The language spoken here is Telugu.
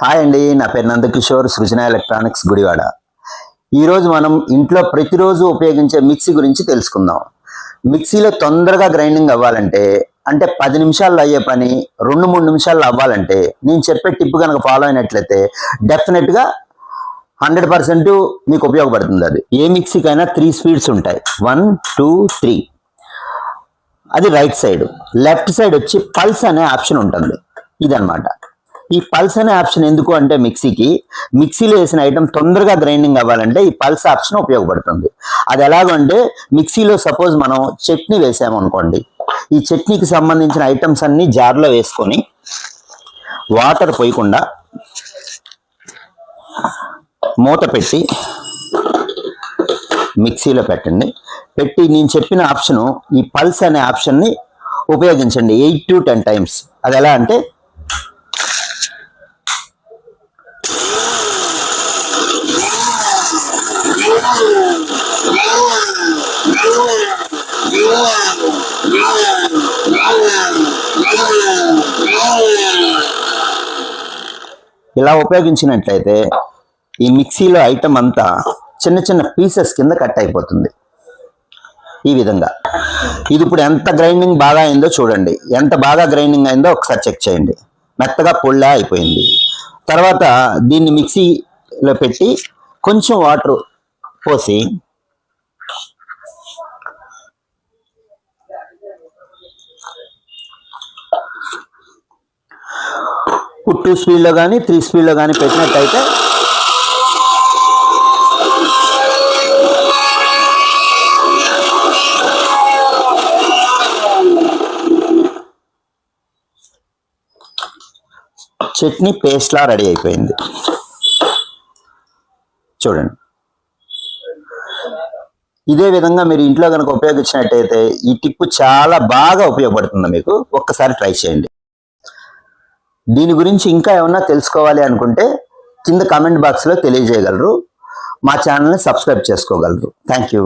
హాయ్ అండి నా పేరు నందకిషోర్ సృజన ఎలక్ట్రానిక్స్ గుడివాడ. ఈరోజు మనం ఇంట్లో ప్రతిరోజు ఉపయోగించే మిక్సీ గురించి తెలుసుకుందాం. మిక్సీలో తొందరగా గ్రైండింగ్ అవ్వాలంటే అంటే పది నిమిషాల్లో అయ్యే పని రెండు మూడు నిమిషాల్లో అవ్వాలంటే నేను చెప్పే టిప్ కనుక ఫాలో అయినట్లయితే డెఫినెట్గా హండ్రెడ్ పర్సెంట్ మీకు ఉపయోగపడుతుంది అది. ఏ మిక్సీకైనా త్రీ స్పీడ్స్ ఉంటాయి. One two three. అది రైట్ సైడ్. లెఫ్ట్ సైడ్ వచ్చి పల్స్ అనే ఆప్షన్ ఉంటుంది. ఇదనమాట ఈ పల్స్ అనే ఆప్షన్ ఎందుకు అంటే మిక్సీకి? మిక్సీలో వేసిన ఐటమ్ తొందరగా గ్రైండింగ్ అవ్వాలంటే ఈ పల్స్ ఆప్షన్ ఉపయోగపడుతుంది. అది ఎలాగంటే మిక్సీలో సపోజ్ మనం చట్నీ వేసామనుకోండి ఈ చట్నీకి సంబంధించిన ఐటమ్స్ అన్ని జార్లో వేసుకొని వాటర్ పోయకుండా మూత పెట్టి మిక్సీలో పెట్టండి. పెట్టి నేను చెప్పిన ఆప్షను ఈ పల్స్ అనే ఆప్షన్ని ఉపయోగించండి. ఎయిట్ టు టెన్ టైమ్స్ అది ఎలా అంటే ఇలా ఉపయోగించినట్లయితే ఈ మిక్సీలో ఐటమ్ అంతా చిన్న చిన్న పీసెస్ కింద కట్ అయిపోతుంది. ఈ విధంగా. ఇది ఇప్పుడు ఎంత గ్రైండింగ్ బాగా అయిందో చూడండి. ఎంత బాగా గ్రైండింగ్ అయిందో ఒకసారి చెక్ చేయండి. మెత్తగా పొళ్ళా అయిపోయింది. తర్వాత దీన్ని మిక్సీలో పెట్టి కొంచెం వాటర్ పోసి టూ స్పీడ్లో కానీ త్రీ స్పీడ్లో కానీ పెట్టినట్టయితే చట్నీ పేస్ట్లా రెడీ అయిపోయింది. చూడండి. ఇదే విధంగా మీరు ఇంట్లో కనుక ఉపయోగించినట్టయితే ఈ టిప్పు చాలా బాగా ఉపయోగపడుతుంది మీకు. ఒక్కసారి ట్రై చేయండి. దీని గురించి ఇంకా ఏమన్నా తెలుసుకోవాలి అనుకుంటే కింద కామెంట్ బాక్స్లో తెలియజేయగలరు. మా ఛానల్ని సబ్స్క్రైబ్ చేసుకోగలరు. Thank you